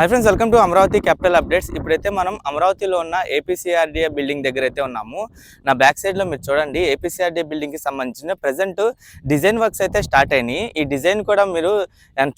Hi friends welcome to Amaravati capital updates ఇప్పుడైతే మనం అమరావతిలో ఉన్న ఏపీసీఆర్డీఏ బిల్డింగ్ దగ్గర అయితే ఉన్నాము. నా బ్యాక్ సైడ్లో మీరు చూడండి ఏపీసీఆర్డీఏ బిల్డింగ్కి సంబంధించిన ప్రజెంట్ డిజైన్ వర్క్స్ అయితే స్టార్ట్ అయినాయి. ఈ డిజైన్ కూడా మీరు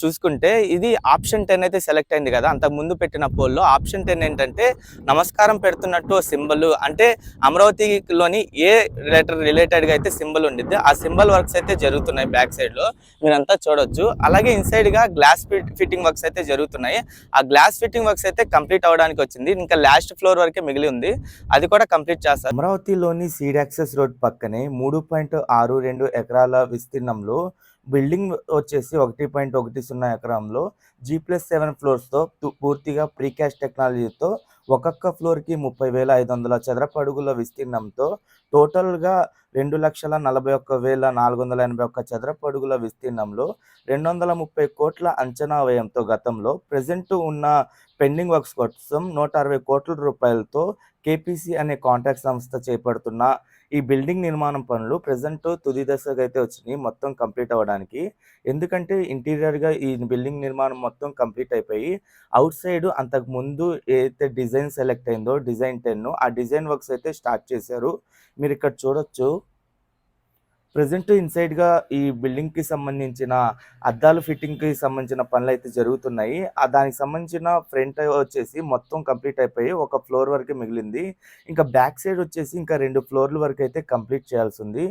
చూసుకుంటే ఇది ఆప్షన్ టెన్ అయితే సెలెక్ట్ అయింది కదా. అంతకుముందు పెట్టిన పోల్లో ఆప్షన్ టెన్ ఏంటంటే నమస్కారం పెడుతున్నట్టు సింబల్ అంటే అమరావతిలోని ఏ లెటర్ రిలేటెడ్గా అయితే సింబల్ ఉండిద్ది ఆ సింబల్ వర్క్స్ అయితే జరుగుతున్నాయి బ్యాక్ సైడ్లో మీరంతా చూడొచ్చు. అలాగే ఇన్సైడ్గా గ్లాస్ ఫిట్టింగ్ వర్క్స్ అయితే జరుగుతున్నాయి. ఆ గ్లాస్ ఫిట్టింగ్ వర్క్స్ అయితే కంప్లీట్ అవడానికి వచ్చింది. ఇంకా లాస్ట్ ఫ్లోర్ వరకే మిగిలి ఉంది. అది కూడా కంప్లీట్ చేస్తారు అమరావతిలోని సీడ్ యాక్సెస్ రోడ్ పక్కనే మూడు పాయింట్ ఆరు రెండు ఎకరాల విస్తీర్ణంలో బిల్డింగ్ వచ్చేసి ఒకటి పాయింట్ ఒకటి సున్నా ఎకరంలో జీ ప్లస్ సెవెన్ ఫ్లోర్స్తో పూర్తిగా ప్రీకాష్ టెక్నాలజీతో ఒక్కొక్క ఫ్లోర్కి ముప్పై వేల ఐదు వందల చదరపు అడుగుల విస్తీర్ణంతో టోటల్గా రెండు లక్షల నలభై ఒక్క వేల నాలుగు వందల ఎనభై ఒక్క చదరపు అడుగుల విస్తీర్ణంలో రెండు వందల ముప్పై కోట్ల అంచనా వ్యయంతో గతంలో ప్రజెంట్ ఉన్న పెండింగ్ వర్క్స్ కోసం నూట అరవై కోట్ల రూపాయలతో కేపీసీ అనే కాంట్రాక్ట్ సంస్థ చేపడుతున్న ఈ బిల్డింగ్ నిర్మాణం పనులు ప్రజెంట్ తుది దశకు అయితే వచ్చినాయి మొత్తం కంప్లీట్ అవ్వడానికి. ఎందుకంటే ఇంటీరియర్గా ఈ బిల్డింగ్ నిర్మాణం మొత్తం కంప్లీట్ అయిపోయి అవుట్ సైడ్ అంతకు ముందు ఏదైతే డిజైన్ సెలెక్ట్ అయిందో డిజైన్ టెన్ ఆ డిజైన్ వర్క్స్ అయితే స్టార్ట్ చేశారు. మీరు ఇక్కడ చూడొచ్చు ప్రజెంట్ ఇన్సైడ్గా ఈ బిల్డింగ్కి సంబంధించిన అద్దాలు ఫిట్టింగ్కి సంబంధించిన పనులు అయితే జరుగుతున్నాయి. ఆ దానికి సంబంధించిన ఫ్రంట్ వచ్చేసి మొత్తం కంప్లీట్ అయిపోయి ఒక ఫ్లోర్ వరకు మిగిలింది. ఇంకా బ్యాక్ సైడ్ వచ్చేసి ఇంకా రెండు ఫ్లోర్ల వరకు అయితే కంప్లీట్ చేయాల్సి ఉంది.